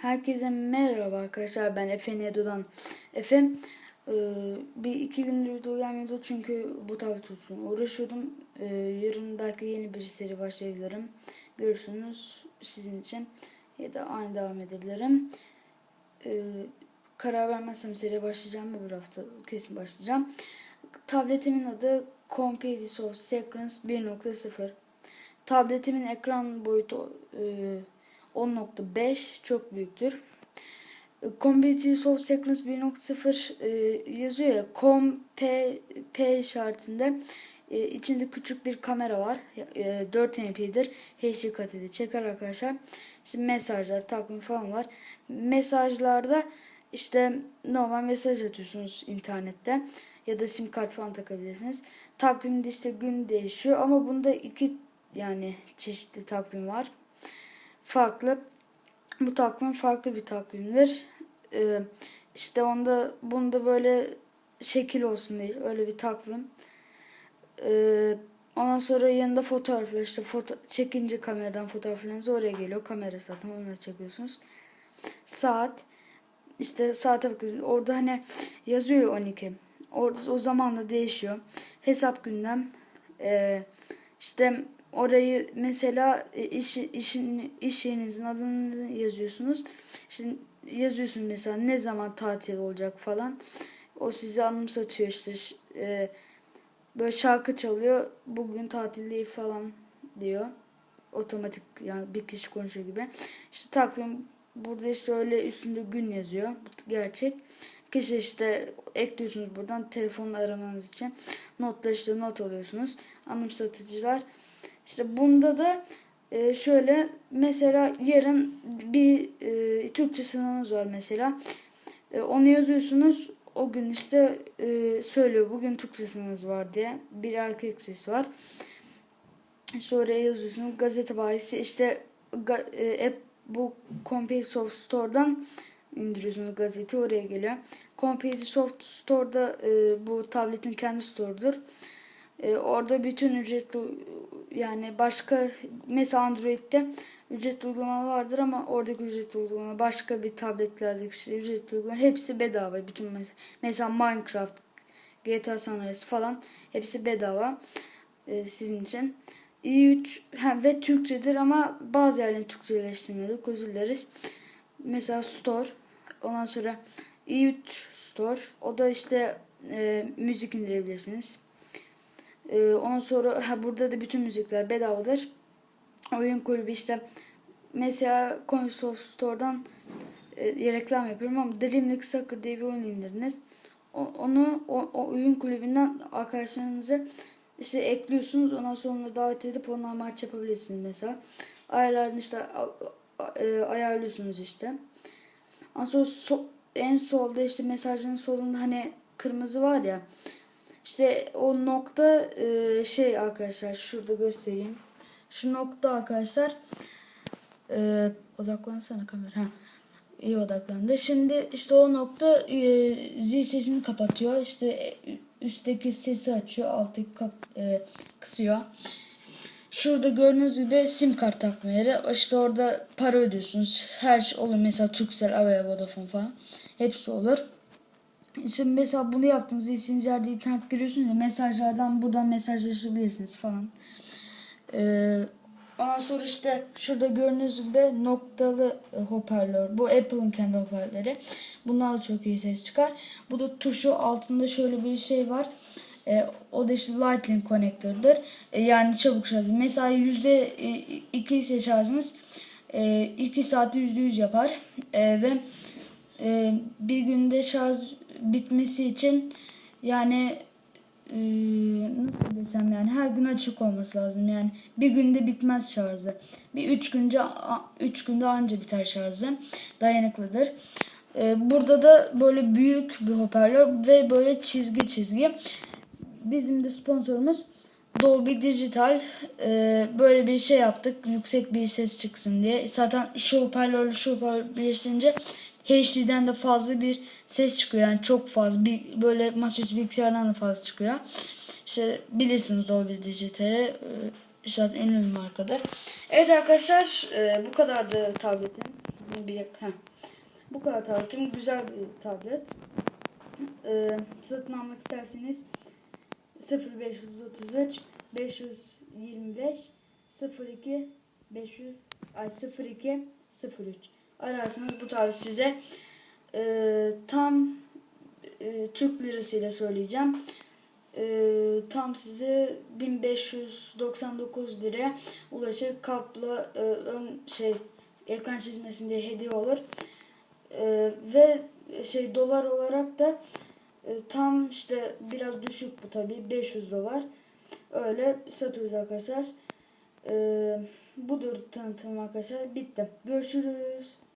Herkese merhaba arkadaşlar ben Efe Nedo'dan. Efe e, bir iki gündür video gelmedi çünkü bu tablet için uğraşıyordum. E, yarın belki yeni bir seri başlayabilirim. Görürsünüz sizin için ya da aynı devam edebilirim. E, karar vermezsem seriye başlayacağım ve bir hafta kesin başlayacağm tabletimin adı Competitive of Sequence 1.0 tabletimin ekran boyutu e, 10.5 çok büyüktür. Competitive Soft Sequence 1.0 e, yazıyor ya com p, p işaretinde e, içinde küçük bir kamera var. E, 4 MP'dir. HD kalitede çeker arkadaşlar. İşte mesajlar, takvim falan var. Mesajlarda işte normal mesaj atıyorsunuz internette ya da sim kart falan takabilirsiniz. Takvimde işte gün değişiyor ama bunda iki yani çeşitli takvim var farklı. Bu takvim farklı bir takvimdir. Ee, işte onda bunda böyle şekil olsun değil. Öyle bir takvim. Ee, ondan sonra yanında fotoğraflar işte foto çekince kameradan fotoğraflarınız oraya geliyor. Kamera zaten onları çekiyorsunuz. Saat işte saate bakıyorsunuz. Orada hani yazıyor 12. Orada o zamanla değişiyor. Hesap gündem. Ee, işte orayı mesela e, iş, işin, iş yerinizin adını yazıyorsunuz. İşte yazıyorsunuz mesela ne zaman tatil olacak falan. O sizi anımsatıyor işte e, böyle şarkı çalıyor. Bugün tatil değil falan diyor. Otomatik yani bir kişi konuşuyor gibi. İşte takvim burada işte öyle üstünde gün yazıyor. Bu gerçek. Kişi işte ekliyorsunuz buradan telefonla aramanız için. Notlar işte not alıyorsunuz. Anımsatıcılar işte bunda da e, şöyle mesela yarın bir e, Türkçe sınavınız var mesela. E, onu yazıyorsunuz. O gün işte e, söylüyor bugün Türkçe sınavınız var diye. Bir erkek sesi var. İşte oraya yazıyorsunuz. Gazete bayisi işte ga, e, app, bu Soft Store'dan indiriyorsunuz gazete oraya geliyor. Compare Soft Store'da e, bu tabletin kendi store'dur. E, orada bütün ücretli yani başka mesela Android'de ücretli uygulama vardır ama oradaki ücretli uygulama başka bir tabletlerdeki işte ücretli uygulama hepsi bedava. Bütün mesela, mesela Minecraft, GTA San Andreas falan hepsi bedava e, sizin için. i3 hem ve Türkçedir ama bazı yerlerini Türkçeleştirmiyorduk. Özür dileriz. Mesela Store. Ondan sonra i3 Store. O da işte e, müzik indirebilirsiniz. Ee, ondan sonra ha, burada da bütün müzikler bedavadır. Oyun kulübü işte mesela Console Store'dan e, reklam yapıyorum ama Dream League Soccer diye bir oyun indirdiniz. O, onu o, o oyun kulübünden arkadaşlarınızı işte ekliyorsunuz. Ondan sonra davet edip onunla maç yapabilirsiniz mesela. Ayarlarını işte e, ayarlıyorsunuz işte. Ondan sonra so, en solda işte mesajların solunda hani kırmızı var ya. İşte o nokta e, şey arkadaşlar şurada göstereyim. Şu nokta arkadaşlar e, odaklansana kamera. Ha. İyi odaklandı. Şimdi işte o nokta e, zil sesini kapatıyor. İşte e, üstteki sesi açıyor. Alttaki kap, e, kısıyor. Şurada gördüğünüz gibi sim kart takma yeri. İşte orada para ödüyorsunuz. Her şey olur. Mesela Turkcell, Avaya, Vodafone falan. Hepsi olur. Şimdi mesela bunu yaptınız. İstediğiniz yerde internet giriyorsunuz ya mesajlardan buradan mesajlaşabilirsiniz falan. Ee, ondan sonra işte şurada gördüğünüz gibi noktalı hoparlör. Bu Apple'ın kendi hoparlörleri. Bundan da çok iyi ses çıkar. Bu da tuşu altında şöyle bir şey var. E, o da işte Lightning Connector'dır. E, yani çabuk şarj. Mesela yüzde iki ise şarjınız e, 2 saatte yüzde yüz yapar. E, ve e, bir günde şarj bitmesi için yani e, nasıl desem yani her gün açık olması lazım. Yani bir günde bitmez şarjı. Bir üç günde üç günde anca biter şarjı. Dayanıklıdır. E, burada da böyle büyük bir hoparlör ve böyle çizgi çizgi. Bizim de sponsorumuz Dolby Digital. E, böyle bir şey yaptık. Yüksek bir ses çıksın diye. Zaten şu hoparlörle şu hoparlör birleştirince HD'den de fazla bir ses çıkıyor. Yani çok fazla. Bir, böyle masaüstü bilgisayardan da fazla çıkıyor. İşte bilirsiniz Dolby Digital'e. Zaten ünlü bir markadır. Evet arkadaşlar e, bu kadardı tabletin. bir. Heh. Bu kadar tabletim. Güzel bir tablet. Ee, satın almak isterseniz 0533 525 02 500 ay 02 03 ararsanız bu tablet size e, tam e, Türk lirasıyla söyleyeceğim. E, tam size 1599 liraya ulaşır. Kapla e, ön şey ekran çizmesinde hediye olur. E, ve şey dolar olarak da e, tam işte biraz düşük bu tabi 500 dolar. Öyle satıyoruz arkadaşlar. E, budur tanıtım arkadaşlar. Bitti. Görüşürüz.